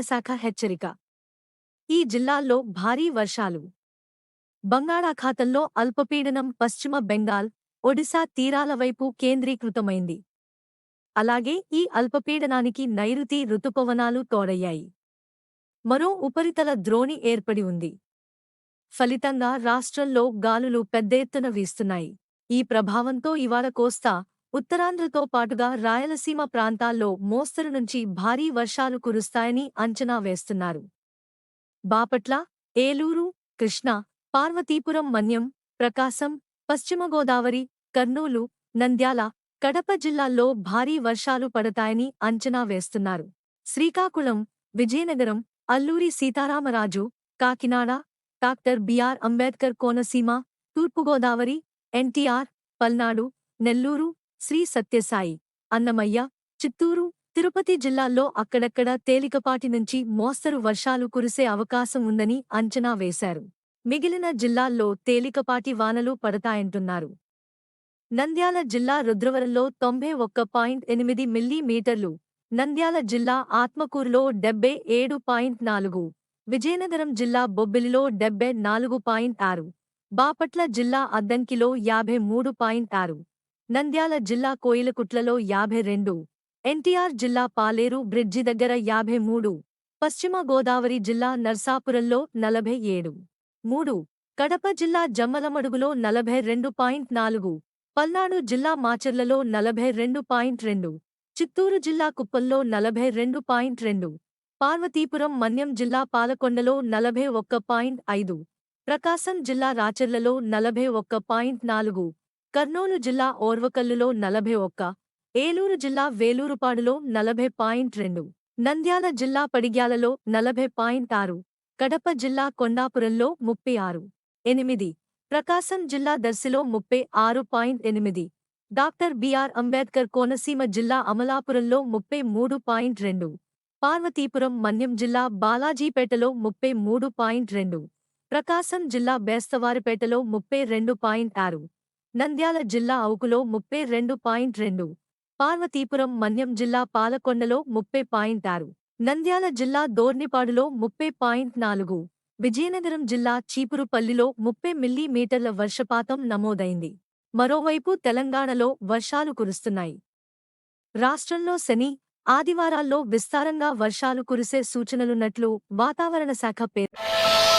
శాఖ హెచ్చరిక. ఈ జిల్లాల్లో భారీ వర్షాలు. బంగాళాఖాతంలో అల్పపీడనం పశ్చిమ బెంగాల్ ఒడిశా తీరాల వైపు కేంద్రీకృతమైంది. అలాగే ఈ అల్పపీడనానికి నైరుతి రుతుపవనాలు తోడయ్యాయి. మరో ఉపరితల ద్రోణి ఏర్పడి ఉంది. ఫలితంగా రాష్ట్రంలో గాలులు పెద్ద ఎత్తున వీస్తున్నాయి. ఈ ప్రభావంతో ఇవాళ కోస్తా ఉత్తరాంధ్రతో పాటుగా రాయలసీమ ప్రాంతాల్లో మోస్తరు నుంచి భారీ వర్షాలు కురుస్తాయని అంచనా వేస్తున్నారు. బాపట్ల ఏలూరు కృష్ణా పార్వతీపురం మన్యం ప్రకాశం పశ్చిమ గోదావరి కర్నూలు నంద్యాల కడప జిల్లాల్లో భారీ వర్షాలు పడతాయని అంచనా వేస్తున్నారు. Srikakulam Vizianagaram Alluri Sitaramaraju Kakinada doctor B R Ambedkar Konaseema తూర్పుగోదావరి ఎన్టీఆర్ పల్నాడు నెల్లూరు శ్రీ సత్యసాయి. అన్నమయ్య చిత్తూరు తిరుపతి జిల్లాల్లో అక్కడక్కడ తేలికపాటి నుంచి మోస్తరు వర్షాలు కురిసే అవకాశం ఉందని అంచనా వేశారు. మిగిలిన జిల్లాల్లో తేలికపాటి వానలు పడతాయంటున్నారు. నంద్యాల జిల్లా రుద్రవరంలో తొంభై ఒక్క పాయింట్ ఎనిమిది మిల్లీమీటర్లు నంద్యాల జిల్లా ఆత్మకూరులో డెబ్బై ఏడు పాయింట్ నాలుగు విజయనగరం జిల్లా బొబ్బిలిలో డెబ్బై నాలుగు పాయింట్ ఆరు బాపట్ల జిల్లా అద్దంకిలో యాభై మూడు పాయింట్ ఆరు. నంద్యాల జిల్లా కోయిలకుట్లలో యాభై రెండు ఎన్టీఆర్ జిల్లా పాలేరు బ్రిడ్జి దగ్గర యాభై మూడు పశ్చిమ గోదావరి జిల్లా నర్సాపురంలో నలభై ఏడు మూడు కడప జిల్లా జమ్మలమడుగులో నలభై రెండు పాయింట్ నాలుగు పల్నాడు జిల్లా మాచర్లలో నలభై రెండు పాయింట్ రెండు చిత్తూరు జిల్లా కుప్పల్లో నలభై రెండు పాయింట్ రెండు పార్వతీపురం మన్యం జిల్లా పాలకొండలో నలభై ఒక్క పాయింట్ ఐదు ప్రకాశం జిల్లా రాచర్లలో నలభై ఒక్క పాయింట్ నాలుగు కర్నూలు జిల్లా ఓర్వకల్లులో నలభై ఒక్క ఏలూరు జిల్లా వేలూరుపాడులో నలభై పాయింట్ రెండు నంద్యాల జిల్లా పడిగ్యాలలో నలభై పాయింట్ ఆరు కడప జిల్లా కొండాపురంలో ముప్పై ఆరు ఎనిమిది ప్రకాశం జిల్లా దర్శిలో ముప్పై ఆరు పాయింట్ ఎనిమిది డాక్టర్ బిఆర్ అంబేద్కర్ కోనసీమ జిల్లా అమలాపురంలో ముప్పై మూడు పాయింట్ రెండు పార్వతీపురం మన్యం జిల్లా బాలాజీపేటలో ముప్పై మూడు పాయింట్ రెండు ప్రకాశం జిల్లా బేస్తవారిపేటలో ముప్పై రెండు పాయింట్ ఆరు నంద్యాల జిల్లా అవుకులో ముప్పై రెండు పాయింట్ రెండు పార్వతీపురం మన్యం జిల్లా పాలకొండలో ముప్పై పాయింట్ ఆరు నంద్యాల జిల్లా దోర్నిపాడులో ముప్పై పాయింట్ నాలుగు విజయనగరం జిల్లా చీపురుపల్లిలో ముప్పై మిల్లీమీటర్ల వర్షపాతం నమోదైంది. మరోవైపు తెలంగాణలో వర్షాలు కురుస్తున్నాయి. రాష్ట్రంలో శని ఆదివారాల్లో విస్తారంగా వర్షాలు కురిసే సూచనలున్నట్లు వాతావరణ శాఖ పేర్కొంది